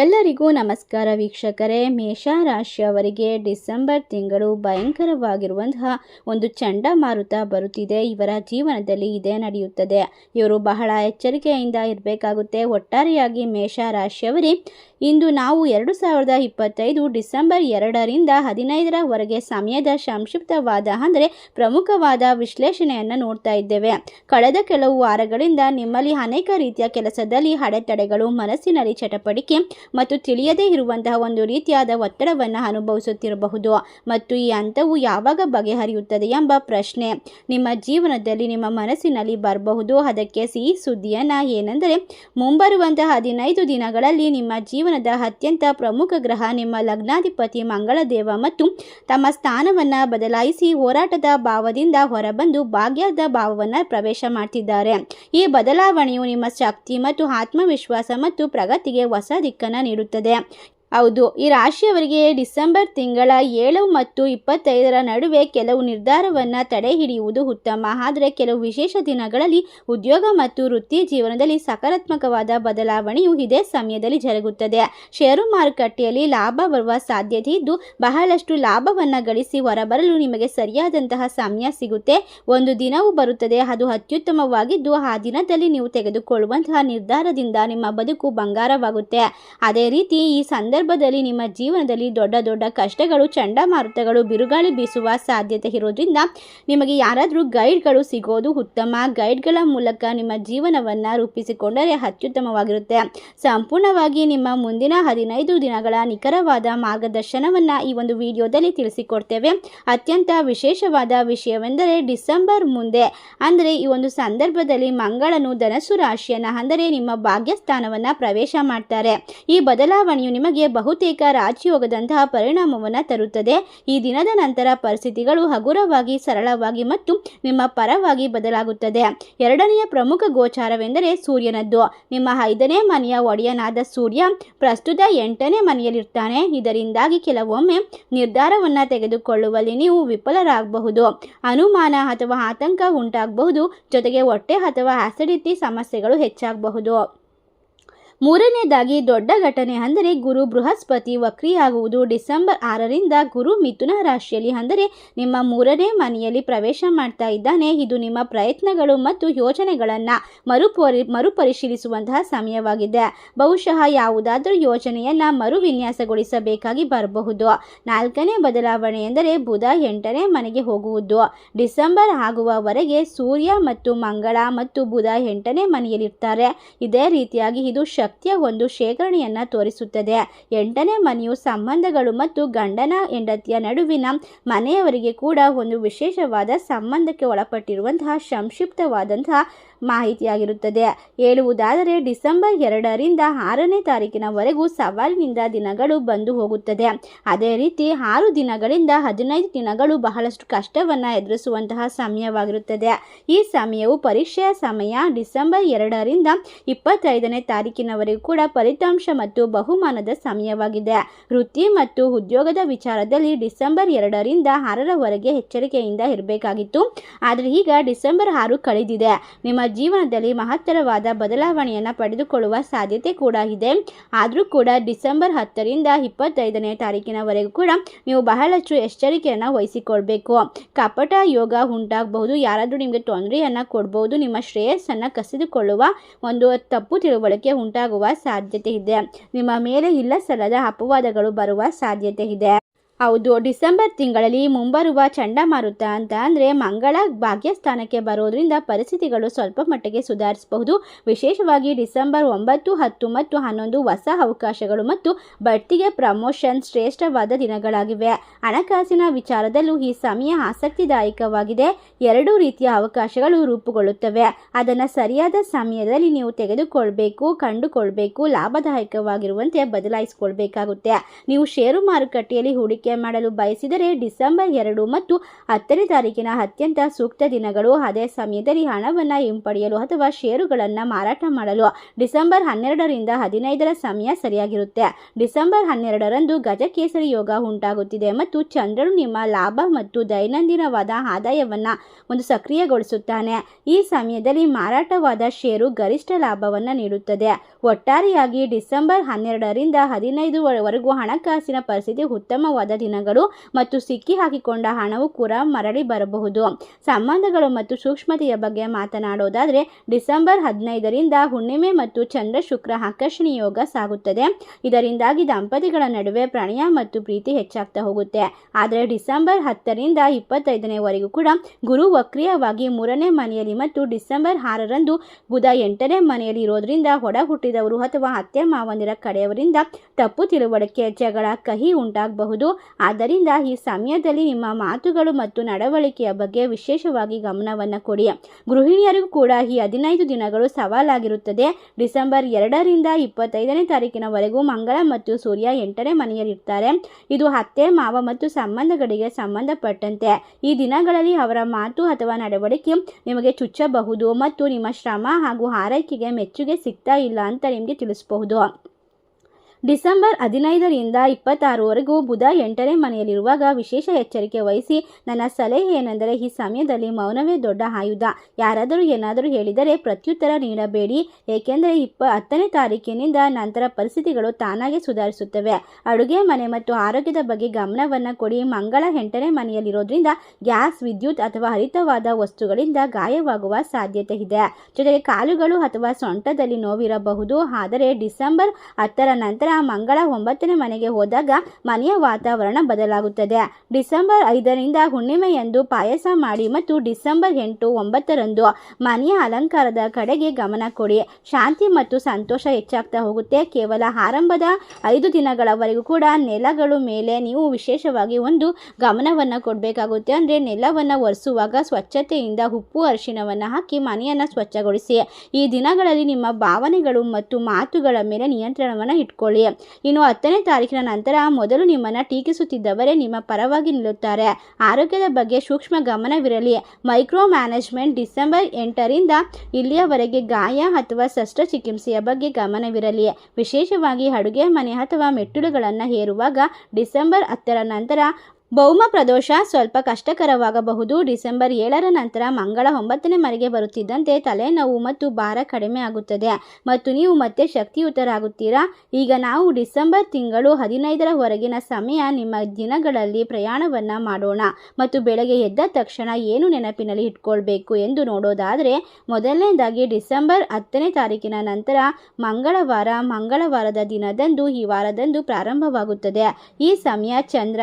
ಎಲ್ಲರಿಗೂ ನಮಸ್ಕಾರ ವೀಕ್ಷಕರೇ. ಮೇಷ ರಾಶಿಯವರಿಗೆ ಡಿಸೆಂಬರ್ ತಿಂಗಳು ಭಯಂಕರವಾಗಿರುವಂತಹ ಒಂದು ಚಂಡಮಾರುತ ಬರುತ್ತಿದೆ. ಇವರ ಜೀವನದಲ್ಲಿ ಇದೇ ನಡೆಯುತ್ತದೆ. ಇವರು ಬಹಳ ಎಚ್ಚರಿಕೆಯಿಂದ ಇರಬೇಕಾಗುತ್ತೆ. ಒಟ್ಟಾರೆಯಾಗಿ ಮೇಷ ರಾಶಿಯವರೇ ಇಂದು ನಾವು ಎರಡು ಸಾವಿರದ ಇಪ್ಪತ್ತೈದು ಡಿಸೆಂಬರ್ ಎರಡರಿಂದ ಹದಿನೈದರವರೆಗೆ ಸಮಯದ ಸಂಕ್ಷಿಪ್ತವಾದ, ಅಂದರೆ ಪ್ರಮುಖವಾದ ವಿಶ್ಲೇಷಣೆಯನ್ನು ನೋಡ್ತಾ ಇದ್ದೇವೆ. ಕಳೆದ ಕೆಲವು ವಾರಗಳಿಂದ ನಿಮ್ಮಲ್ಲಿ ಅನೇಕ ರೀತಿಯ ಕೆಲಸದಲ್ಲಿ ಅಡೆತಡೆಗಳು, ಮನಸ್ಸಿನಲ್ಲಿ ಚಟಪಟಿಕೆ ಮತ್ತು ತಿಳಿಯದೇ ಇರುವಂತಹ ಒಂದು ರೀತಿಯಾದ ಒತ್ತಡವನ್ನು ಅನುಭವಿಸುತ್ತಿರಬಹುದು. ಮತ್ತು ಈ ಹಂತವು ಯಾವಾಗ ಬಗೆಹರಿಯುತ್ತದೆ ಎಂಬ ಪ್ರಶ್ನೆ. ನಿಮ್ಮ ಜೀವನದಲ್ಲಿ ನಿಮ್ಮ ಮನಸ್ಸಿನಲ್ಲಿ ಬರಬಹುದು. ಅದಕ್ಕೆ ಸಿಹಿ ಸುದ್ದಿಯನ್ನು ಏನೆಂದರೆ, ಮುಂಬರುವಂತಹ ಹದಿನೈದು ದಿನಗಳಲ್ಲಿ ನಿಮ್ಮ ಜೀವನದ ಅತ್ಯಂತ ಪ್ರಮುಖ ಗ್ರಹ ನಿಮ್ಮ ಲಗ್ನಾಧಿಪತಿ ಮಂಗಳದೇವ ಮತ್ತು ತಮ್ಮ ಸ್ಥಾನವನ್ನು ಬದಲಾಯಿಸಿ ಹೋರಾಟದ ಭಾವದಿಂದ ಹೊರಬಂದು ಭಾಗ್ಯದ ಭಾವವನ್ನು ಪ್ರವೇಶ ಮಾಡ್ತಿದ್ದಾರೆ. ಈ ಬದಲಾವಣೆಯು ನಿಮ್ಮ ಶಕ್ತಿ ಮತ್ತು ಆತ್ಮವಿಶ್ವಾಸ ಮತ್ತು ಪ್ರಗತಿಗೆ ಹೊಸ ದಿಕ್ಕನ್ನು ನೀಡುತ್ತದೆ. ಹೌದು, ಈ ರಾಶಿಯವರಿಗೆ ಡಿಸೆಂಬರ್ ತಿಂಗಳ ಏಳು ಮತ್ತು ಇಪ್ಪತ್ತೈದರ ನಡುವೆ ಕೆಲವು ನಿರ್ಧಾರವನ್ನು ತಡೆ ಹಿಡಿಯುವುದು ಉತ್ತಮ. ಆದರೆ ಕೆಲವು ವಿಶೇಷ ದಿನಗಳಲ್ಲಿ ಉದ್ಯೋಗ ಮತ್ತು ವೃತ್ತಿ ಜೀವನದಲ್ಲಿ ಸಕಾರಾತ್ಮಕವಾದ ಬದಲಾವಣೆಯು ಇದೇ ಸಮಯದಲ್ಲಿ ಜರುಗುತ್ತದೆ. ಷೇರು ಮಾರುಕಟ್ಟೆಯಲ್ಲಿ ಲಾಭ ಬರುವ ಸಾಧ್ಯತೆ ಇದ್ದು, ಬಹಳಷ್ಟು ಲಾಭವನ್ನು ಗಳಿಸಿ ಹೊರಬರಲು ನಿಮಗೆ ಸರಿಯಾದಂತಹ ಸಮಯ ಸಿಗುತ್ತೆ. ಒಂದು ದಿನವೂ ಬರುತ್ತದೆ, ಅದು ಅತ್ಯುತ್ತಮವಾಗಿದ್ದು, ಆ ದಿನದಲ್ಲಿ ನೀವು ತೆಗೆದುಕೊಳ್ಳುವಂತಹ ನಿರ್ಧಾರದಿಂದ ನಿಮ್ಮ ಬದುಕು ಬಂಗಾರವಾಗುತ್ತೆ. ಅದೇ ರೀತಿ ಈ ಸಂದರ್ಭದಲ್ಲಿ ನಿಮ್ಮ ಜೀವನದಲ್ಲಿ ದೊಡ್ಡ ದೊಡ್ಡ ಕಷ್ಟಗಳು ಚಂಡಮಾರುತಗಳು ಬಿರುಗಾಳಿ ಬೀಸುವ ಸಾಧ್ಯತೆ ಇರೋದ್ರಿಂದ ನಿಮಗೆ ಯಾರಾದರೂ ಗೈಡ್ಗಳು ಸಿಗೋದು ಉತ್ತಮ. ಗೈಡ್ಗಳ ಮೂಲಕ ನಿಮ್ಮ ಜೀವನವನ್ನು ರೂಪಿಸಿಕೊಂಡರೆ ಅತ್ಯುತ್ತಮವಾಗಿರುತ್ತೆ. ಸಂಪೂರ್ಣವಾಗಿ ನಿಮ್ಮ ಮುಂದಿನ ಹದಿನೈದು ದಿನಗಳ ನಿಖರವಾದ ಮಾರ್ಗದರ್ಶನವನ್ನು ಈ ಒಂದು ವಿಡಿಯೋದಲ್ಲಿ ತಿಳಿಸಿಕೊಡ್ತೇವೆ. ಅತ್ಯಂತ ವಿಶೇಷವಾದ ವಿಷಯವೆಂದರೆ ಡಿಸೆಂಬರ್ ಮುಂದೆ, ಅಂದರೆ ಈ ಒಂದು ಸಂದರ್ಭದಲ್ಲಿ ಮಂಗಳನು ಧನಸು ರಾಶಿಯನ್ನು, ಅಂದರೆ ನಿಮ್ಮ ಭಾಗ್ಯಸ್ಥಾನವನ್ನು ಪ್ರವೇಶ ಮಾಡ್ತಾರೆ. ಈ ಬದಲಾವಣೆಯು ನಿಮಗೆ ಬಹುತೇಕ ರಾಜಯೋಗದಂತಹ ಪರಿಣಾಮವನ್ನು ತರುತ್ತದೆ. ಈ ದಿನದ ನಂತರ ಪರಿಸ್ಥಿತಿಗಳು ಹಗುರವಾಗಿ, ಸರಳವಾಗಿ ಮತ್ತು ನಿಮ್ಮ ಪರವಾಗಿ ಬದಲಾಗುತ್ತದೆ. ಎರಡನೆಯ ಪ್ರಮುಖ ಗೋಚಾರವೆಂದರೆ ಸೂರ್ಯನದ್ದು. ನಿಮ್ಮ ಐದನೇ ಮನೆಯ ಒಡೆಯನಾದ ಸೂರ್ಯ ಪ್ರಸ್ತುತ ಎಂಟನೇ ಮನೆಯಲ್ಲಿರ್ತಾನೆ. ಇದರಿಂದಾಗಿ ಕೆಲವೊಮ್ಮೆ ನಿರ್ಧಾರವನ್ನು ತೆಗೆದುಕೊಳ್ಳುವಲ್ಲಿ ನೀವು ವಿಫಲರಾಗಬಹುದು. ಅನುಮಾನ ಅಥವಾ ಆತಂಕ ಉಂಟಾಗಬಹುದು. ಜೊತೆಗೆ ಹೊಟ್ಟೆ ಅಥವಾ ಆಸಿಡಿಟಿ ಸಮಸ್ಯೆಗಳು ಹೆಚ್ಚಾಗಬಹುದು. ಮೂರನೇದಾಗಿ ದೊಡ್ಡ ಘಟನೆ ಅಂದರೆ ಗುರು ಬೃಹಸ್ಪತಿ ವಕ್ರಿಯಾಗುವುದು. ಡಿಸೆಂಬರ್ ಆರರಿಂದ ಗುರು ಮಿಥುನ ರಾಶಿಯಲ್ಲಿ ಅಂದರೆ ನಿಮ್ಮ ಮೂರನೇ ಮನೆಯಲ್ಲಿ ಪ್ರವೇಶ ಮಾಡ್ತಾ ಇದ್ದಾನೆ. ಇದು ನಿಮ್ಮ ಪ್ರಯತ್ನಗಳು ಮತ್ತು ಯೋಜನೆಗಳನ್ನು ಮರುಪರಿ, ಮರುಪರಿಶೀಲಿಸುವಂತಹ ಸಮಯವಾಗಿದೆ. ಬಹುಶಃ ಯಾವುದಾದರೂ ಯೋಜನೆಯನ್ನು ಮರು ವಿನ್ಯಾಸಗೊಳಿಸಬೇಕಾಗಿ ಬರಬಹುದು. ನಾಲ್ಕನೇ ಬದಲಾವಣೆ ಎಂದರೆ ಬುಧ ಎಂಟನೇ ಮನೆಗೆ ಹೋಗುವುದು. ಡಿಸೆಂಬರ್ ಆಗುವವರೆಗೆ ಸೂರ್ಯ ಮತ್ತು ಮಂಗಳ ಮತ್ತು ಬುಧ ಎಂಟನೇ ಮನೆಯಲ್ಲಿರ್ತಾರೆ. ಇದೇ ರೀತಿಯಾಗಿ ಇದು ಶಕ್ತಿಯ ಒಂದು ಶೇಖರಣೆಯನ್ನು ತೋರಿಸುತ್ತದೆ. ಎಂಟನೇ ಮನೆಯು ಸಂಬಂಧಗಳು ಮತ್ತು ಗಂಡನ ಹೆಂಡತಿಯ ನಡುವಿನ ಮನೆಯವರಿಗೆ ಕೂಡ ಒಂದು ವಿಶೇಷವಾದ ಸಂಬಂಧಕ್ಕೆ ಒಳಪಟ್ಟಿರುವಂತಹ ಸಂಕ್ಷಿಪ್ತವಾದಂತಹ ಮಾಹಿತಿಯಾಗಿರುತ್ತದೆ. ಹೇಳುವುದಾದರೆ, ಡಿಸೆಂಬರ್ ಎರಡರಿಂದ ಆರನೇ ತಾರೀಕಿನವರೆಗೂ ಸವಾಲಿನಿಂದ ದಿನಗಳು ಬಂದು ಹೋಗುತ್ತದೆ. ಅದೇ ರೀತಿ, ಆರು ದಿನಗಳಿಂದ ಹದಿನೈದು ದಿನಗಳು ಬಹಳಷ್ಟು ಕಷ್ಟವನ್ನು ಎದುರಿಸುವಂತಹ ಸಮಯವಾಗಿರುತ್ತದೆ. ಈ ಸಮಯವು ಪರೀಕ್ಷೆಯ ಸಮಯ. ಡಿಸೆಂಬರ್ ಎರಡರಿಂದ ಇಪ್ಪತ್ತೈದನೇ ತಾರೀಕಿನವರೆಗೂ ಕೂಡ ಫಲಿತಾಂಶ ಮತ್ತು ಬಹುಮಾನದ ಸಮಯವಾಗಿದೆ. ವೃತ್ತಿ ಮತ್ತು ಉದ್ಯೋಗದ ವಿಚಾರದಲ್ಲಿ ಡಿಸೆಂಬರ್ ಎರಡರಿಂದ ಆರರವರೆಗೆ ಎಚ್ಚರಿಕೆಯಿಂದ ಇರಬೇಕಾಗಿತ್ತು. ಆದರೆ ಈಗ ಡಿಸೆಂಬರ್ ಆರು ಕಳೆದಿದೆ. ನಿಮ್ಮ ಜೀವನದಲ್ಲಿ ಮಹತ್ತರವಾದ ಬದಲಾವಣೆಯನ್ನು ಪಡೆದುಕೊಳ್ಳುವ ಸಾಧ್ಯತೆ ಕೂಡ ಇದೆ. ಆದರೂ ಕೂಡ ಡಿಸೆಂಬರ್ ಹತ್ತರಿಂದ ಇಪ್ಪತ್ತೈದನೇ ತಾರೀಕಿನವರೆಗೂ ಕೂಡ ನೀವು ಬಹಳಷ್ಟು ಎಚ್ಚರಿಕೆಯನ್ನು ವಹಿಸಿಕೊಳ್ಬೇಕು. ಕಪಟ ಯೋಗ ಉಂಟಾಗಬಹುದು, ಯಾರಾದರೂ ನಿಮಗೆ ತೊಂದರೆಯನ್ನು ಕೊಡ್ಬೋದು ನಿಮ್ಮ ಶ್ರೇಯಸ್ಸನ್ನು ಕಸಿದುಕೊಳ್ಳುವ ಒಂದು ತಪ್ಪು ತಿಳುವಳಿಕೆ ಉಂಟಾಗುವ ಸಾಧ್ಯತೆ ಇದೆ. ನಿಮ್ಮ ಮೇಲೆ ಇಲ್ಲ ಸಲ್ಲದ ಅಪವಾದಗಳು ಬರುವ ಸಾಧ್ಯತೆ ಇದೆ. ಹೌದು, ಡಿಸೆಂಬರ್ ತಿಂಗಳಲ್ಲಿ ಮುಂಬರುವ ಚಂಡಮಾರುತ ಅಂತ ಅಂದರೆ ಮಂಗಳ ಭಾಗ್ಯಸ್ಥಾನಕ್ಕೆ ಬರೋದ್ರಿಂದ ಪರಿಸ್ಥಿತಿಗಳು ಸ್ವಲ್ಪ ಮಟ್ಟಿಗೆ ಸುಧಾರಿಸಬಹುದು. ವಿಶೇಷವಾಗಿ ಡಿಸೆಂಬರ್ ಒಂಬತ್ತು, ಹತ್ತು ಮತ್ತು ಹನ್ನೊಂದು ಹೊಸ ಅವಕಾಶಗಳು ಮತ್ತು ಬಡ್ತಿಗೆ ಪ್ರಮೋಷನ್ ಶ್ರೇಷ್ಠವಾದ ದಿನಗಳಾಗಿವೆ. ಹಣಕಾಸಿನ ವಿಚಾರದಲ್ಲೂ ಈ ಸಮಯ ಆಸಕ್ತಿದಾಯಕವಾಗಿದೆ. ಎರಡೂ ರೀತಿಯ ಅವಕಾಶಗಳು ರೂಪುಗೊಳ್ಳುತ್ತವೆ. ಅದನ್ನು ಸರಿಯಾದ ಸಮಯದಲ್ಲಿ ನೀವು ತೆಗೆದುಕೊಳ್ಬೇಕು, ಕಂಡುಕೊಳ್ಬೇಕು, ಲಾಭದಾಯಕವಾಗಿರುವಂತೆ ಬದಲಾಯಿಸಿಕೊಳ್ಬೇಕಾಗುತ್ತೆ. ನೀವು ಷೇರು ಮಾರುಕಟ್ಟೆಯಲ್ಲಿ ಹೂಡಿಕೆ ಹೂಡಿಕೆ ಮಾಡಲು ಬಯಸಿದರೆ ಡಿಸೆಂಬರ್ ಎರಡು ಮತ್ತು ಹತ್ತನೇ ತಾರೀಕಿನ ಅತ್ಯಂತ ಸೂಕ್ತ ದಿನಗಳು. ಅದೇ ಸಮಯದಲ್ಲಿ ಹಣವನ್ನು ಹಿಂಪಡೆಯಲು ಅಥವಾ ಷೇರುಗಳನ್ನು ಮಾರಾಟ ಮಾಡಲು ಡಿಸೆಂಬರ್ ಹನ್ನೆರಡರಿಂದ ಹದಿನೈದರ ಸಮಯ ಸರಿಯಾಗಿರುತ್ತೆ. ಡಿಸೆಂಬರ್ ಹನ್ನೆರಡರಂದು ಗಜಕೇಸರಿ ಯೋಗ ಉಂಟಾಗುತ್ತಿದೆ ಮತ್ತು ಚಂದ್ರನು ನಿಮ್ಮ ಲಾಭ ಮತ್ತು ದೈನಂದಿನವಾದ ಆದಾಯವನ್ನು ಒಂದು ಸಕ್ರಿಯಗೊಳಿಸುತ್ತಾನೆ. ಈ ಸಮಯದಲ್ಲಿ ಮಾರಾಟವಾದ ಷೇರು ಗರಿಷ್ಠ ಲಾಭವನ್ನು ನೀಡುತ್ತದೆ. ಒಟ್ಟಾರೆಯಾಗಿ ಡಿಸೆಂಬರ್ ಹನ್ನೆರಡರಿಂದ ಹದಿನೈದು ವರೆಗೂ ಹಣಕಾಸಿನ ಪರಿಸ್ಥಿತಿ ಉತ್ತಮವಾದ ದಿನಗಳು ಮತ್ತು ಸಿಕ್ಕಿ ಹಾಕಿಕೊಂಡ ಹಣವು ಕೂಡ ಮರಳಿ ಬರಬಹುದು. ಸಂಬಂಧಗಳು ಮತ್ತು ಸೂಕ್ಷ್ಮತೆಯ ಬಗ್ಗೆ ಮಾತನಾಡೋದಾದರೆ, ಡಿಸೆಂಬರ್ ಹದಿನೈದರಿಂದ ಹುಣ್ಣಿಮೆ ಮತ್ತು ಚಂದ್ರ ಶುಕ್ರ ಆಕರ್ಷಣೆ ಯೋಗ ಸಾಗುತ್ತದೆ. ಇದರಿಂದಾಗಿ ದಂಪತಿಗಳ ನಡುವೆ ಪ್ರಣಯ ಮತ್ತು ಪ್ರೀತಿ ಹೆಚ್ಚಾಗ್ತಾ ಹೋಗುತ್ತೆ. ಆದರೆ ಡಿಸೆಂಬರ್ ಹತ್ತರಿಂದ ಇಪ್ಪತ್ತೈದನೇವರೆಗೂ ಕೂಡ ಗುರು ವಕ್ರಿಯವಾಗಿ ಮೂರನೇ ಮನೆಯಲ್ಲಿ ಮತ್ತು ಡಿಸೆಂಬರ್ ಆರರಂದು ಬುಧ ಎಂಟನೇ ಮನೆಯಲ್ಲಿ ಇರೋದ್ರಿಂದ ಹೊಡ ಹುಟ್ಟಿದವರು ಅಥವಾ ಅತ್ತೆ ಮಾವಂದಿರ ಕಡೆಯವರಿಂದ ತಪ್ಪು ತಿಳುವಳಿಕೆ, ಜಗಳ, ಕಹಿ ಉಂಟಾಗಬಹುದು. ಆದ್ದರಿಂದ ಈ ಸಮಯದಲ್ಲಿ ನಿಮ್ಮ ಮಾತುಗಳು ಮತ್ತು ನಡವಳಿಕೆಯ ಬಗ್ಗೆ ವಿಶೇಷವಾಗಿ ಗಮನವನ್ನು ಕೊಡಿ. ಗೃಹಿಣಿಯರಿಗೂ ಕೂಡ ಈ ಹದಿನೈದು ದಿನಗಳು ಸವಾಲಾಗಿರುತ್ತದೆ. ಡಿಸೆಂಬರ್ ಎರಡರಿಂದ ಇಪ್ಪತ್ತೈದನೇ ತಾರೀಕಿನವರೆಗೂ ಮಂಗಳ ಮತ್ತು ಸೂರ್ಯ ಎಂಟನೇ ಮನೆಯಲ್ಲಿರ್ತಾರೆ. ಇದು ಅತ್ತೆ, ಮಾವ ಮತ್ತು ಸಂಬಂಧಗಳಿಗೆ ಸಂಬಂಧಪಟ್ಟಂತೆ. ಈ ದಿನಗಳಲ್ಲಿ ಅವರ ಮಾತು ಅಥವಾ ನಡವಳಿಕೆ ನಿಮಗೆ ಚುಚ್ಚಬಹುದು ಮತ್ತು ನಿಮ್ಮ ಶ್ರಮ ಹಾಗೂ ಆರೈಕೆಗೆ ಮೆಚ್ಚುಗೆ ಸಿಗ್ತಾ ಇಲ್ಲ ಅಂತ ನಿಮಗೆ ತಿಳಿಸಬಹುದು. ಡಿಸೆಂಬರ್ ಹದಿನೈದರಿಂದ ಇಪ್ಪತ್ತಾರವರೆಗೂ ಬುಧ ಎಂಟನೇ ಮನೆಯಲ್ಲಿರುವಾಗ ವಿಶೇಷ ಎಚ್ಚರಿಕೆ ವಹಿಸಿ, ನನ್ನ ಸಲಹೆ ಏನೆಂದರೆ ಈ ಸಮಯದಲ್ಲಿ ಮೌನವೇ ದೊಡ್ಡ ಆಯುಧ. ಯಾರಾದರೂ ಏನಾದರೂ ಹೇಳಿದರೆ ಪ್ರತ್ಯುತ್ತರ ನೀಡಬೇಡಿ. ಏಕೆಂದರೆ ಇಪ್ಪ ಹತ್ತನೇ ತಾರೀಕಿನಿಂದ ನಂತರ ಪರಿಸ್ಥಿತಿಗಳು ತಾನಾಗೆ ಸುಧಾರಿಸುತ್ತವೆ. ಅಡುಗೆ ಮನೆ ಮತ್ತು ಆರೋಗ್ಯದ ಬಗ್ಗೆ ಗಮನವನ್ನು ಕೊಡಿ. ಮಂಗಳ ಎಂಟನೇ ಮನೆಯಲ್ಲಿರೋದ್ರಿಂದ ಗ್ಯಾಸ್, ವಿದ್ಯುತ್ ಅಥವಾ ಹರಿತವಾದ ವಸ್ತುಗಳಿಂದ ಗಾಯವಾಗುವ ಸಾಧ್ಯತೆ ಇದೆ. ಜೊತೆಗೆ ಕಾಲುಗಳು ಅಥವಾ ಸೊಂಟದಲ್ಲಿ ನೋವಿರಬಹುದು. ಆದರೆ ಡಿಸೆಂಬರ್ ಹತ್ತರ ನಂತರ ಮಂಗಳ ಒಂಬತ್ತನೇ ಮನೆಗೆ ಹೋದಾಗ ಮನೆಯ ವಾತಾವರಣ ಬದಲಾಗುತ್ತದೆ. ಡಿಸೆಂಬರ್ ಐದರಿಂದ ಹುಣ್ಣಿಮೆಯಂದು ಪಾಯಸ ಮಾಡಿ ಮತ್ತು ಡಿಸೆಂಬರ್ ಎಂಟು ಒಂಬತ್ತರಂದು ಮನೆಯ ಅಲಂಕಾರದ ಕಡೆಗೆ ಗಮನ ಕೊಡಿ. ಶಾಂತಿ ಮತ್ತು ಸಂತೋಷ ಹೆಚ್ಚಾಗ್ತಾ ಹೋಗುತ್ತೆ. ಕೇವಲ ಆರಂಭದ ಐದು ದಿನಗಳವರೆಗೂ ಕೂಡ ನೆಲಗಳು ಮೇಲೆ ನೀವು ವಿಶೇಷವಾಗಿ ಒಂದು ಗಮನವನ್ನು ಕೊಡಬೇಕಾಗುತ್ತೆ. ಅಂದರೆ ನೆಲವನ್ನು ಒರೆಸುವಾಗ ಸ್ವಚ್ಛತೆಯಿಂದ ಉಪ್ಪು, ಅರಿಶಿಣವನ್ನು ಹಾಕಿ ಮನೆಯನ್ನು ಸ್ವಚ್ಛಗೊಳಿಸಿ. ಈ ದಿನಗಳಲ್ಲಿ ನಿಮ್ಮ ಭಾವನೆಗಳು ಮತ್ತು ಮಾತುಗಳ ಮೇಲೆ ನಿಯಂತ್ರಣವನ್ನು ಇಟ್ಕೊಳ್ಳಿ. ಇನ್ನು ಹತ್ತನೇ ತಾರೀಕಿನ ನಂತರ ಮೊದಲು ನಿಮ್ಮನ್ನು ಟೀಕಿಸುತ್ತಿದ್ದವರೇ ನಿಮ್ಮ ಪರವಾಗಿ ನಿಲ್ಲುತ್ತಾರೆ. ಆರೋಗ್ಯದ ಬಗ್ಗೆ ಸೂಕ್ಷ್ಮ ಗಮನವಿರಲಿ. ಮೈಕ್ರೋ ಮ್ಯಾನೇಜ್ಮೆಂಟ್ ಡಿಸೆಂಬರ್ ಎಂಟರಿಂದ ಇಲ್ಲಿಯವರೆಗೆ ಗಾಯ ಅಥವಾ ಶಸ್ತ್ರಚಿಕಿತ್ಸೆಯ ಬಗ್ಗೆ ಗಮನವಿರಲಿ. ವಿಶೇಷವಾಗಿ ಅಡುಗೆ ಮನೆ ಅಥವಾ ಮೆಟ್ಟಿಲುಗಳನ್ನು ಹೇರುವಾಗ ಡಿಸೆಂಬರ್ ಹತ್ತರ ನಂತರ ಭೌಮ ಪ್ರದೋಷ ಸ್ವಲ್ಪ ಕಷ್ಟಕರವಾಗಬಹುದು. ಡಿಸೆಂಬರ್ ಏಳರ ನಂತರ ಮಂಗಳ ಒಂಬತ್ತನೇ ಮರೆಗೆ ಬರುತ್ತಿದ್ದಂತೆ ತಲೆನೋವು ಮತ್ತು ಭಾರ ಕಡಿಮೆ ಆಗುತ್ತದೆ. ಮತ್ತು ನೀವು ಮತ್ತೆ ಶಕ್ತಿಯುತರಾಗುತ್ತೀರಾ? ಈಗ ನಾವು ಡಿಸೆಂಬರ್ ತಿಂಗಳು ಹದಿನೈದರ ಹೊರಗಿನ ಸಮಯ, ನಿಮ್ಮ ದಿನಗಳಲ್ಲಿ ಪ್ರಯಾಣವನ್ನು ಮಾಡೋಣ ಮತ್ತು ಬೆಳಗ್ಗೆ ಎದ್ದ ತಕ್ಷಣ ಏನು ನೆನಪಿನಲ್ಲಿ ಇಟ್ಕೊಳ್ಬೇಕು ಎಂದು ನೋಡೋದಾದರೆ, ಮೊದಲನೇದಾಗಿ ಡಿಸೆಂಬರ್ ಹತ್ತನೇ ತಾರೀಕಿನ ನಂತರ ಮಂಗಳವಾರ, ಮಂಗಳವಾರದ ದಿನದಂದು ಈ ವಾರದಂದು ಪ್ರಾರಂಭವಾಗುತ್ತದೆ. ಈ ಸಮಯ ಚಂದ್ರ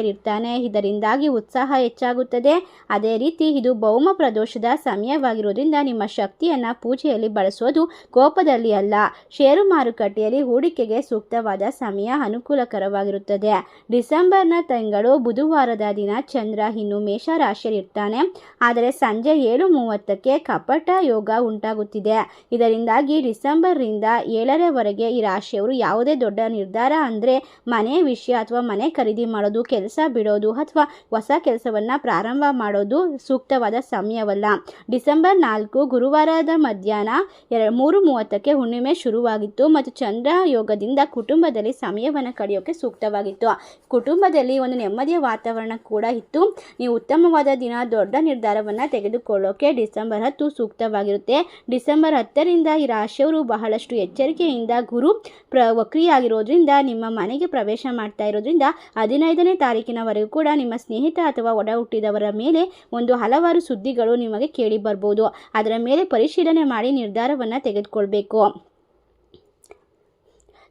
ಮೇಷರಾಶಿಯಲ್ಲಿರ್ತಾನೆ ಇದರಿಂದಾಗಿ ಉತ್ಸಾಹ ಹೆಚ್ಚಾಗುತ್ತದೆ. ಅದೇ ರೀತಿ ಇದು ಭೌಮ ಪ್ರದೋಷದ ಸಮಯವಾಗಿರುವುದರಿಂದ ನಿಮ್ಮ ಶಕ್ತಿಯನ್ನು ಪೂಜೆಯಲ್ಲಿ ಬಳಸೋದು ಕೋಪದಲ್ಲಿ ಅಲ್ಲ. ಷೇರು ಮಾರುಕಟ್ಟೆಯಲ್ಲಿ ಹೂಡಿಕೆಗೆ ಸೂಕ್ತವಾದ ಸಮಯ ಅನುಕೂಲಕರವಾಗಿರುತ್ತದೆ. ಡಿಸೆಂಬರ್ನ ತಿಂಗಳು ಬುಧವಾರದ ದಿನ ಚಂದ್ರ ಇನ್ನು ಮೇಷರಾಶಿಯಲ್ಲಿರ್ತಾನೆ. ಆದರೆ ಸಂಜೆ ಏಳು ಮೂವತ್ತಕ್ಕೆ ಕಪಟ ಯೋಗ ಉಂಟಾಗುತ್ತಿದೆ. ಇದರಿಂದಾಗಿ ಡಿಸೆಂಬರ್ನಿಂದ ಏಳರವರೆಗೆ ಈ ರಾಶಿಯವರು ಯಾವುದೇ ದೊಡ್ಡ ನಿರ್ಧಾರ ಅಂದರೆ ಮನೆ ವಿಷಯ ಅಥವಾ ಮನೆ ಖರೀದಿ ಮಾಡೋದು ಕೆಲಸ ಬಿಡೋದು ಅಥವಾ ಹೊಸ ಕೆಲಸವನ್ನು ಪ್ರಾರಂಭ ಮಾಡೋದು ಸೂಕ್ತವಾದ ಸಮಯವಲ್ಲ. ಡಿಸೆಂಬರ್ ನಾಲ್ಕು, ಗುರುವಾರದ ಮಧ್ಯಾಹ್ನ ಎರಡು, ಮೂರು ಮೂವತ್ತಕ್ಕೆ ಹುಣ್ಣಿಮೆ ಶುರುವಾಗಿತ್ತು ಮತ್ತು ಚಂದ್ರ ಯೋಗದಿಂದ ಕುಟುಂಬದಲ್ಲಿ ಸಮಯವನ್ನು ಕಳೆಯೋಕ್ಕೆ ಸೂಕ್ತವಾಗಿತ್ತು. ಕುಟುಂಬದಲ್ಲಿ ಒಂದು ನೆಮ್ಮದಿಯ ವಾತಾವರಣ ಕೂಡ ಇತ್ತು. ನೀವು ಉತ್ತಮವಾದ ದಿನ, ದೊಡ್ಡ ನಿರ್ಧಾರವನ್ನು ತೆಗೆದುಕೊಳ್ಳೋಕೆ ಡಿಸೆಂಬರ್ ಹತ್ತು ಸೂಕ್ತವಾಗಿರುತ್ತೆ. ಡಿಸೆಂಬರ್ ಹತ್ತರಿಂದ ಈ ರಾಶಿಯವರು ಬಹಳಷ್ಟು ಎಚ್ಚರಿಕೆಯಿಂದ ಗುರು ಪ್ರ, ವಕ್ರಿಯಾಗಿರೋದ್ರಿಂದ, ನಿಮ್ಮ ಮನೆಗೆ ಪ್ರವೇಶ ಮಾಡ್ತಾ ಇರೋದ್ರಿಂದ ಹದಿನೈದನೇ ತಾರೀಕಿನವರೆಗೂ ಕೂಡ ನಿಮ್ಮ ಸ್ನೇಹಿತ ಅಥವಾ ಒಡ ಹುಟ್ಟಿದವರ ಮೇಲೆ ಒಂದು ಹಲವಾರು ಸುದ್ದಿಗಳು ನಿಮಗೆ ಕೇಳಿ ಬರ್ಬೋದು. ಅದರ ಮೇಲೆ ಪರಿಶೀಲನೆ ಮಾಡಿ ನಿರ್ಧಾರವನ್ನು ತೆಗೆದುಕೊಳ್ಬೇಕು.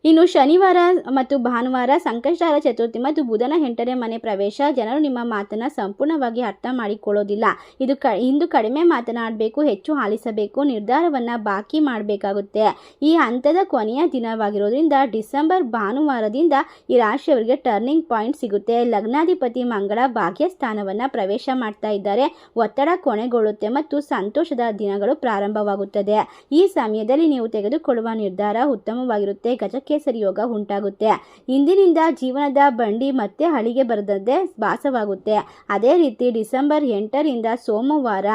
ಇನ್ನು ಶನಿವಾರ ಮತ್ತು ಭಾನುವಾರ ಸಂಕಷ್ಟಾರ ಚತುರ್ಥಿ ಮತ್ತು ಬುಧನ ಎಂಟನೇ ಮನೆ ಪ್ರವೇಶ. ಜನರು ನಿಮ್ಮ ಮಾತನ್ನು ಸಂಪೂರ್ಣವಾಗಿ ಅರ್ಥ ಮಾಡಿಕೊಳ್ಳೋದಿಲ್ಲ. ಇದು ಕ, ಇಂದು ಕಡಿಮೆ ಮಾತನಾಡಬೇಕು, ಹೆಚ್ಚು ಆಲಿಸಬೇಕು, ನಿರ್ಧಾರವನ್ನು ಬಾಕಿ ಮಾಡಬೇಕಾಗುತ್ತೆ. ಈ ಹಂತದ ಕೊನೆಯ ದಿನವಾಗಿರೋದ್ರಿಂದ ಡಿಸೆಂಬರ್ ಭಾನುವಾರದಿಂದ ಈ ರಾಶಿಯವರಿಗೆ ಟರ್ನಿಂಗ್ ಪಾಯಿಂಟ್ ಸಿಗುತ್ತೆ. ಲಗ್ನಾಧಿಪತಿ ಮಂಗಳ ಭಾಗ್ಯ ಸ್ಥಾನವನ್ನು ಪ್ರವೇಶ ಮಾಡ್ತಾ ಇದ್ದಾರೆ. ಒತ್ತಡ ಕೊನೆಗೊಳ್ಳುತ್ತೆ ಮತ್ತು ಸಂತೋಷದ ದಿನಗಳು ಪ್ರಾರಂಭವಾಗುತ್ತದೆ. ಈ ಸಮಯದಲ್ಲಿ ನೀವು ತೆಗೆದುಕೊಳ್ಳುವ ನಿರ್ಧಾರ ಉತ್ತಮವಾಗಿರುತ್ತೆ. ಗಜಕ್ಕೆ ಗಜಕೇಸರಿ ಯೋಗ ಉಂಟಾಗುತ್ತೆ. ಇಂದಿನಿಂದ ಜೀವನದ ಬಂಡಿ ಮತ್ತೆ ಹಳಿಗೆ ಬರದಂತೆ ಭಾಸವಾಗುತ್ತೆ. ಅದೇ ರೀತಿ ಡಿಸೆಂಬರ್ ಎಂಟರಿಂದ ಸೋಮವಾರ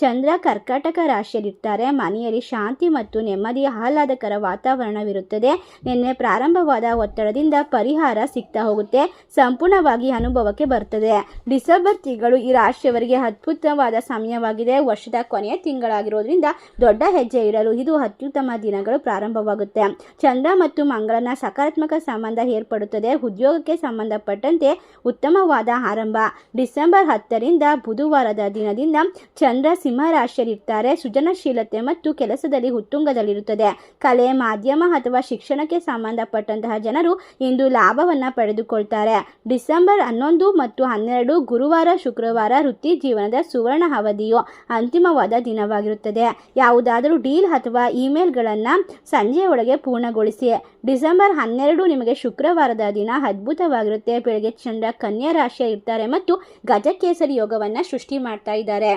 ಚಂದ್ರ ಕರ್ಕಾಟಕ ರಾಶಿಯಲ್ಲಿರ್ತಾರೆ. ಮನೆಯಲ್ಲಿ ಶಾಂತಿ ಮತ್ತು ನೆಮ್ಮದಿ ಆಹ್ಲಾದಕರ ವಾತಾವರಣವಿರುತ್ತದೆ. ನಿನ್ನೆ ಪ್ರಾರಂಭವಾದ ಒತ್ತಡದಿಂದ ಪರಿಹಾರ ಸಿಗ್ತಾ ಹೋಗುತ್ತೆ. ಸಂಪೂರ್ಣವಾಗಿ ಅನುಭವಕ್ಕೆ ಬರ್ತದೆ ಡಿಸೆಂಬರ್ ತಿಂಗಳು ಈ ರಾಶಿಯವರಿಗೆ ಅದ್ಭುತವಾದ ಸಮಯವಾಗಿದೆ. ವರ್ಷದ ಕೊನೆಯ ತಿಂಗಳಾಗಿರೋದ್ರಿಂದ ದೊಡ್ಡ ಹೆಜ್ಜೆ ಇಡಲು ಇದು ಅತ್ಯುತ್ತಮ ದಿನಗಳು ಪ್ರಾರಂಭವಾಗುತ್ತೆ. ಚಂದ್ರ ಮತ್ತು ಮಂಗಳನ ಸಕಾರಾತ್ಮಕ ಸಂಬಂಧ ಏರ್ಪಡುತ್ತದೆ. ಉದ್ಯೋಗಕ್ಕೆ ಸಂಬಂಧಪಟ್ಟಂತೆ ಉತ್ತಮವಾದ ಆರಂಭ. ಡಿಸೆಂಬರ್ ಹತ್ತರಿಂದ ಬುಧವಾರದ ದಿನದಿಂದ ಚಂದ್ರ ಸಿಂಹ ರಾಶಿಯಲ್ಲಿರ್ತಾರೆ ಸೃಜನಶೀಲತೆ ಮತ್ತು ಕೆಲಸದಲ್ಲಿ ಉತ್ತುಂಗದಲ್ಲಿರುತ್ತದೆ. ಕಲೆ, ಮಾಧ್ಯಮ ಅಥವಾ ಶಿಕ್ಷಣಕ್ಕೆ ಸಂಬಂಧಪಟ್ಟಂತಹ ಜನರು ಇಂದು ಲಾಭವನ್ನು ಪಡೆದುಕೊಳ್ತಾರೆ. ಡಿಸೆಂಬರ್ ಹನ್ನೊಂದು ಮತ್ತು ಹನ್ನೆರಡು ಗುರುವಾರ, ಶುಕ್ರವಾರ ವೃತ್ತಿ ಜೀವನದ ಸುವರ್ಣ ಅವಧಿಯು ಅಂತಿಮವಾದ ದಿನವಾಗಿರುತ್ತದೆ. ಯಾವುದಾದರೂ ಡೀಲ್ ಅಥವಾ ಇಮೇಲ್ಗಳನ್ನು ಸಂಜೆಯೊಳಗೆ ಪೂರ್ಣಗೊಳಿಸಿ. ಡಿಸೆಂಬರ್ ಹನ್ನೆರಡು ನಿಮಗೆ ಶುಕ್ರವಾರದ ದಿನ ಅದ್ಭುತವಾಗಿರುತ್ತೆ. ಬೆಳಗ್ಗೆ ಚಂದ್ರ ಕನ್ಯಾ ರಾಶಿಯ ಇರ್ತಾರೆ ಮತ್ತು ಗಜಕೇಸರಿ ಯೋಗವನ್ನು ಸೃಷ್ಟಿ ಮಾಡ್ತಾ ಇದ್ದಾರೆ.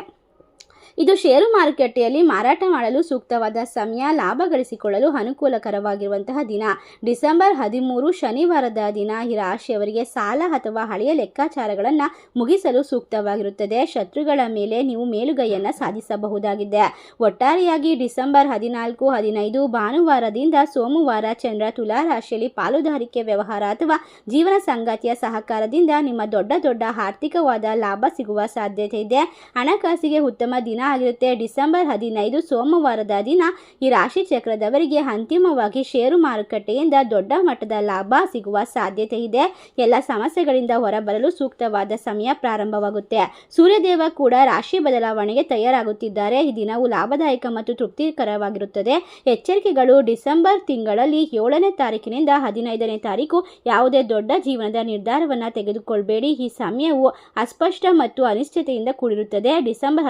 ಇದು ಷೇರು ಮಾರುಕಟ್ಟೆಯಲ್ಲಿ ಮಾರಾಟ ಮಾಡಲು ಸೂಕ್ತವಾದ ಸಮಯ ಲಾಭ ಗಳಿಸಿಕೊಳ್ಳಲು ಅನುಕೂಲಕರವಾಗಿರುವಂತಹ ದಿನ. ಡಿಸೆಂಬರ್ ಹದಿಮೂರು ಶನಿವಾರದ ದಿನ ಈ ರಾಶಿಯವರಿಗೆ ಸಾಲ ಅಥವಾ ಹಳೆಯ ಲೆಕ್ಕಾಚಾರಗಳನ್ನು ಮುಗಿಸಲು ಸೂಕ್ತವಾಗಿರುತ್ತದೆ. ಶತ್ರುಗಳ ಮೇಲೆ ನೀವು ಮೇಲುಗೈಯನ್ನು ಸಾಧಿಸಬಹುದಾಗಿದೆ. ಒಟ್ಟಾರೆಯಾಗಿ ಡಿಸೆಂಬರ್ ಹದಿನಾಲ್ಕು, ಹದಿನೈದು ಭಾನುವಾರದಿಂದ ಸೋಮವಾರ ಚಂದ್ರ ತುಲಾ ರಾಶಿಯಲ್ಲಿ ಪಾಲುದಾರಿಕೆ ವ್ಯವಹಾರ ಅಥವಾ ಜೀವನ ಸಂಗಾತಿಯ ಸಹಕಾರದಿಂದ ನಿಮ್ಮ ದೊಡ್ಡ ದೊಡ್ಡ ಆರ್ಥಿಕವಾದ ಲಾಭ ಸಿಗುವ ಸಾಧ್ಯತೆ ಇದೆ. ಹಣಕಾಸಿಗೆ ಉತ್ತಮ ದಿನ ಆಗಿರುತ್ತೆ ಡಿಸೆಂಬರ್ ಹದಿನೈದು ಸೋಮವಾರದ ದಿನ ಈ ರಾಶಿ ಚಕ್ರದವರಿಗೆ ಅಂತಿಮವಾಗಿ ಷೇರು ಮಾರುಕಟ್ಟೆಯಿಂದ ದೊಡ್ಡ ಮಟ್ಟದ ಲಾಭ ಸಿಗುವ ಸಾಧ್ಯತೆ ಇದೆ. ಎಲ್ಲ ಸಮಸ್ಯೆಗಳಿಂದ ಹೊರಬರಲು ಸೂಕ್ತವಾದ ಸಮಯ ಪ್ರಾರಂಭವಾಗುತ್ತೆ. ಸೂರ್ಯದೇವ ಕೂಡ ರಾಶಿ ಬದಲಾವಣೆಗೆ ತಯಾರಾಗುತ್ತಿದ್ದಾರೆ. ಈ ದಿನವು ಲಾಭದಾಯಕ ಮತ್ತು ತೃಪ್ತಿಕರವಾಗಿರುತ್ತದೆ. ಎಚ್ಚರಿಕೆಗಳು ಡಿಸೆಂಬರ್ ತಿಂಗಳಲ್ಲಿ ಏಳನೇ ತಾರೀಕಿನಿಂದ ಹದಿನೈದನೇ ತಾರೀಕು ಯಾವುದೇ ದೊಡ್ಡ ಜೀವನದ ನಿರ್ಧಾರವನ್ನು ತೆಗೆದುಕೊಳ್ಬೇಡಿ. ಈ ಸಮಯವು ಅಸ್ಪಷ್ಟ ಮತ್ತು ಅನಿಶ್ಚಿತೆಯಿಂದ ಕೂಡಿರುತ್ತದೆ. ಡಿಸೆಂಬರ್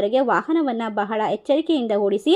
ಹತ್ತೊಂಬತ್ತರವರೆಗೆ ವಾಹನವನ್ನು ಬಹಳ ಎಚ್ಚರಿಕೆಯಿಂದ ಓಡಿಸಿ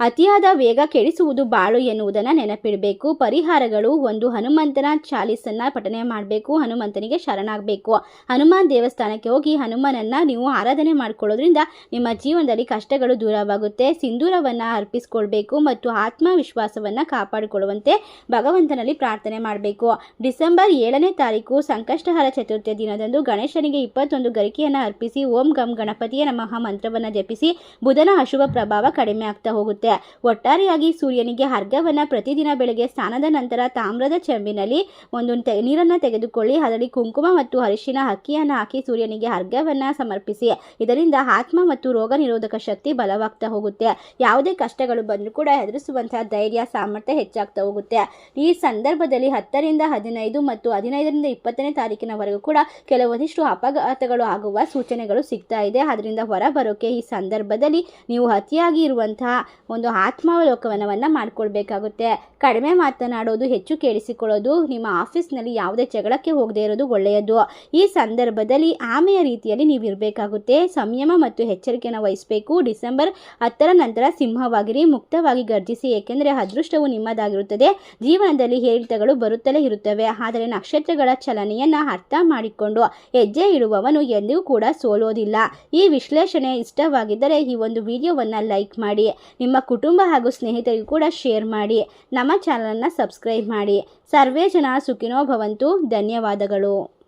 ಅತಿಯಾದ ವೇಗ ಕೆಡಿಸುವುದು ಬಾಳು ಎನ್ನುವುದನ್ನು ನೆನಪಿಡಬೇಕು. ಪರಿಹಾರಗಳು ಒಂದು ಹನುಮಂತನ ಚಾಲೀಸನ್ನು ಪಠನೆ ಮಾಡಬೇಕು. ಹನುಮಂತನಿಗೆ ಶರಣಾಗಬೇಕು. ಹನುಮಾನ್ ದೇವಸ್ಥಾನಕ್ಕೆ ಹೋಗಿ ಹನುಮನನ್ನು ನೀವು ಆರಾಧನೆ ಮಾಡಿಕೊಳ್ಳೋದ್ರಿಂದ ನಿಮ್ಮ ಜೀವನದಲ್ಲಿ ಕಷ್ಟಗಳು ದೂರವಾಗುತ್ತೆ. ಸಿಂಧೂರವನ್ನು ಅರ್ಪಿಸ್ಕೊಳ್ಬೇಕು ಮತ್ತು ಆತ್ಮವಿಶ್ವಾಸವನ್ನು ಕಾಪಾಡಿಕೊಳ್ಳುವಂತೆ ಭಗವಂತನಲ್ಲಿ ಪ್ರಾರ್ಥನೆ ಮಾಡಬೇಕು. ಡಿಸೆಂಬರ್ ಏಳನೇ ತಾರೀಕು, ಸಂಕಷ್ಟಹರ ಚತುರ್ಥಿ ದಿನದಂದು ಗಣೇಶನಿಗೆ ಇಪ್ಪತ್ತೊಂದು ಗರಿಕೆಯನ್ನು ಅರ್ಪಿಸಿ ಓಂ ಗಂ ಗಣಪತಿಯ ನಮಃ ಮಂತ್ರವನ್ನು ಜಪಿಸಿ ಬುಧನ ಅಶುಭ ಪ್ರಭಾವ ಕಡಿಮೆ ಆಗ್ತಾ ಹೋಗುತ್ತೆ. ಒಟ್ಟಾರೆಯಾಗಿ ಸೂರ್ಯನಿಗೆ ಅರ್ಘವನ್ನು ಪ್ರತಿದಿನ ಬೆಳಗ್ಗೆ ಸ್ನಾನದ ನಂತರ ತಾಮ್ರದ ಚೆಂಬಿನಲ್ಲಿ ಒಂದು ತೆ, ನೀರನ್ನು ತೆಗೆದುಕೊಳ್ಳಿ, ಅದರಲ್ಲಿ ಕುಂಕುಮ ಮತ್ತು ಅರಿಶಿನ ಅಕ್ಕಿಯನ್ನು ಹಾಕಿ ಸೂರ್ಯನಿಗೆ ಅರ್ಘವನ್ನು ಸಮರ್ಪಿಸಿ. ಇದರಿಂದ ಆತ್ಮ ಮತ್ತು ರೋಗ ನಿರೋಧಕ ಶಕ್ತಿ ಬಲವಾಗ್ತಾ ಹೋಗುತ್ತೆ. ಯಾವುದೇ ಕಷ್ಟಗಳು ಬಂದರೂ ಕೂಡ ಎದುರಿಸುವಂತಹ ಧೈರ್ಯ, ಸಾಮರ್ಥ್ಯ ಹೆಚ್ಚಾಗ್ತಾ ಹೋಗುತ್ತೆ. ಈ ಸಂದರ್ಭದಲ್ಲಿ ಹತ್ತರಿಂದ ಹದಿನೈದು ಮತ್ತು ಹದಿನೈದರಿಂದ ಇಪ್ಪತ್ತನೇ ತಾರೀಕಿನವರೆಗೂ ಕೂಡ ಕೆಲವೊಂದಿಷ್ಟು ಅಪಘಾತಗಳು ಆಗುವ ಸೂಚನೆಗಳು ಸಿಗ್ತಾ ಇದೆ. ಅದರಿಂದ ಹೊರಬರೋಕೆ ಈ ಸಂದರ್ಭದಲ್ಲಿ ನೀವು ಅತಿಯಾಗಿ ಇರುವಂತಹ ಒಂದು ಆತ್ಮಾವಲೋಕನವನ್ನು ಮಾಡಿಕೊಳ್ಬೇಕಾಗುತ್ತೆ. ಕಡಿಮೆ ಮಾತನಾಡೋದು, ಹೆಚ್ಚು ಕೇಳಿಸಿಕೊಳ್ಳೋದು, ನಿಮ್ಮ ಆಫೀಸ್ನಲ್ಲಿ ಯಾವುದೇ ಜಗಳಕ್ಕೆ ಹೋಗದೇ ಇರೋದು ಒಳ್ಳೆಯದು. ಈ ಸಂದರ್ಭದಲ್ಲಿ ಆಮೆಯ ರೀತಿಯಲ್ಲಿ ನೀವು ಇರಬೇಕಾಗುತ್ತೆ ಸಂಯಮ ಮತ್ತು ಎಚ್ಚರಿಕೆಯನ್ನು ವಹಿಸಬೇಕು. ಡಿಸೆಂಬರ್ ಹತ್ತರ ನಂತರ ಸಿಂಹವಾಗಿರಿ, ಮುಕ್ತವಾಗಿ ಗರ್ಜಿಸಿ, ಏಕೆಂದರೆ ಅದೃಷ್ಟವು ನಿಮ್ಮದಾಗಿರುತ್ತದೆ. ಜೀವನದಲ್ಲಿ ಏರಿಳಿತಗಳು ಬರುತ್ತಲೇ ಇರುತ್ತವೆ. ಆದರೆ ನಕ್ಷತ್ರಗಳ ಚಲನೆಯನ್ನು ಅರ್ಥ ಮಾಡಿಕೊಂಡು ಹೆಜ್ಜೆ ಇಡುವವನು ಎಂದಿಗೂ ಕೂಡ ಸೋಲೋದಿಲ್ಲ. ಈ ವಿಶ್ಲೇಷಣೆ ಇಷ್ಟವಾಗಿದ್ದರೆ ಈ ಒಂದು ವಿಡಿಯೋವನ್ನು ಲೈಕ್ ಮಾಡಿ. ನಿಮ್ಮ ಕುಟುಂಬ ಹಾಗೂ ಸ್ನೇಹಿತರಿಗೂ ಕೂಡ ಶೇರ್ ಮಾಡಿ. ನಮ್ಮ ಚಾನಲನ್ನು ಸಬ್ಸ್ಕ್ರೈಬ್ ಮಾಡಿ. ಸರ್ವೇ ಜನ ಸುಖಿನೋ ಭವಂತು. ಧನ್ಯವಾದಗಳು.